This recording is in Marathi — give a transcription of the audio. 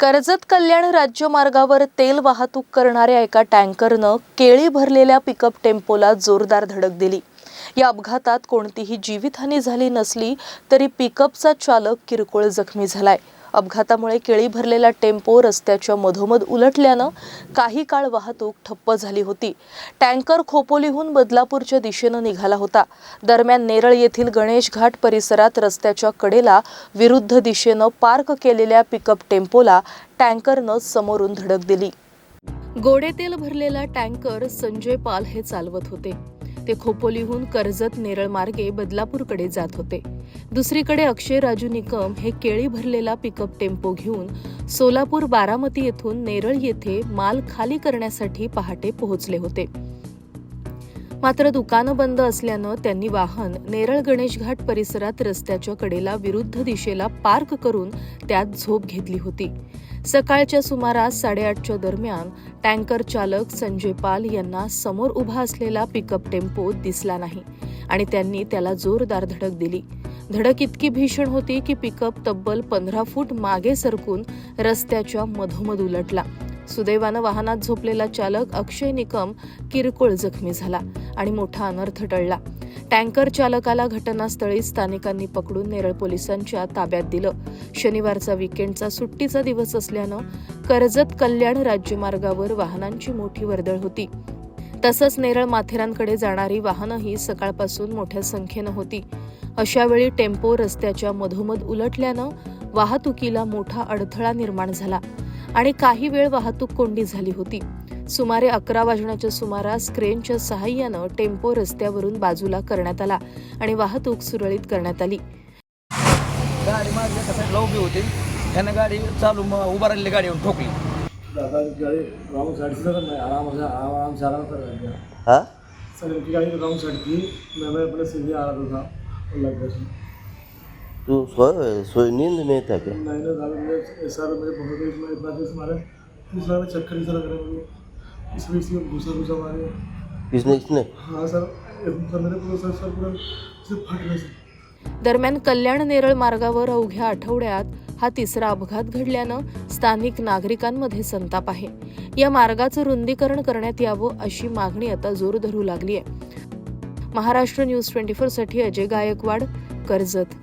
कर्जत कल्याण राज्य मार्गावर तेल वाहतूक करणाऱ्या एका टँकरनं केळी भरलेल्या पिकअप टेम्पोला जोरदार धडक दिली. या अपघातात कोणतीही जीवितहानी झाली नसली तरी पिकअपचा चालक किरकोळ जखमी झालाय. अपघातामुळे केळी भरलेला टेम्पो रस्त्याच्या मधोमध उलटल्यानं काही काळ वाहतूक ठप्प झाली होती. टँकर खोपोलीहून बदलापूरच्या दिशेनं निघाला होता. दरम्यान नेरळ येथील गणेश घाट परिसरात रस्त्याच्या कडेला विरुद्ध दिशेनं पार्क केलेल्या पिकअप टेम्पोला टँकरनं समोरून धडक दिली. गोडेतेल भरलेला टँकर संजय पाल हे चालवत होते. ते खोपोलीहून कर्जत नेरळ मार्गे बदलापूरकडे जात होते. दुसरीकडे अक्षय राजू निकम हे केळी भरलेला पिकअप टेम्पो घेऊन सोलापूर बारामती येथून नेरळ येथे माल खाली करण्यासाठी पहाटे पोहोचले होते. मात्र दुकानं बंद असल्यानं त्यांनी वाहन नेरळ गणेश घाट परिसरात रस्त्याच्या कडेला विरुद्ध दिशेला पार्क करून त्यात झोप घेतली होती. सकाळच्या सुमारास साडेआठच्या दरम्यान टँकर चालक संजय पाल यांना समोर उभा असलेला पिकअप टेम्पो दिसला नाही आणि त्यांनी त्याला जोरदार धडक दिली. धडक इतकी भीषण होती की पिकअप तब्बल पंधरा फूट मागे सरकून रस्त्याच्या मधोमध उलटला. सुदैवानं वाहनात झोपलेला चालक अक्षय निकम किरकोळ जखमी झाला आणि मोठा अनर्थ टळला. टँकर चालकाला घटनास्थळी स्थानिकांनी पकडून नेरळ पोलिसांच्या ताब्यात दिलं. शनिवारचा विकेंडचा सुट्टीचा दिवस असल्यानं कर्जत कल्याण राज्यमार्गावर वाहनांची मोठी वर्दळ होती. तसंच नेरळ माथेरानकडे जाणारी वाहनंही सकाळपासून मोठ्या संख्येनं होती. अशावेळी टेम्पो रस्त्याच्या मधोमध उलटल्यानं वाहतुकीला मोठा अडथळा निर्माण झाला. आणि काही वेळ वाहतूक कोंडी झाली होती. सुमारे अकरा वाजण्याच्या सुमारास क्रेनच्या सहाय्यानं टेम्पो रस्त्यावरून बाजूला करण्यात आला आणि वाहतूक सुरळीत करण्यात आली. गाडी माझ्या उभी होती. त्यानं गाडी चालू उभा राहिलेली गाडी येऊन ठोकली हाँ? सर गाड़ी रॉन्ग साइड थी मैं अपने सीधे आ रहा था। तू सोए सोए नींद में था क्या नहीं नहीं मेरे बहुत ही इतना मारे दूसरा में चक्कर ही लग रहा है इसमें इसमें दूसरा दूसरा मारे. किसने किसने हाँ सर एकदम सर मेरे पूरा सर सर पूरा सिर्फ फट गया सर. दरम्यान कल्याण नेरळ मार्गावर अवघ्या आठवड्यात हा तिसरा अपघात घडल्यानं स्थानिक नागरिकांमध्ये संताप आहे. या मार्गाचं रुंदीकरण करण्यात यावं अशी मागणी आता जोर धरू लागली आहे महाराष्ट्र न्यूज ट्वेंटी साठी अजय गायकवाड कर्जत.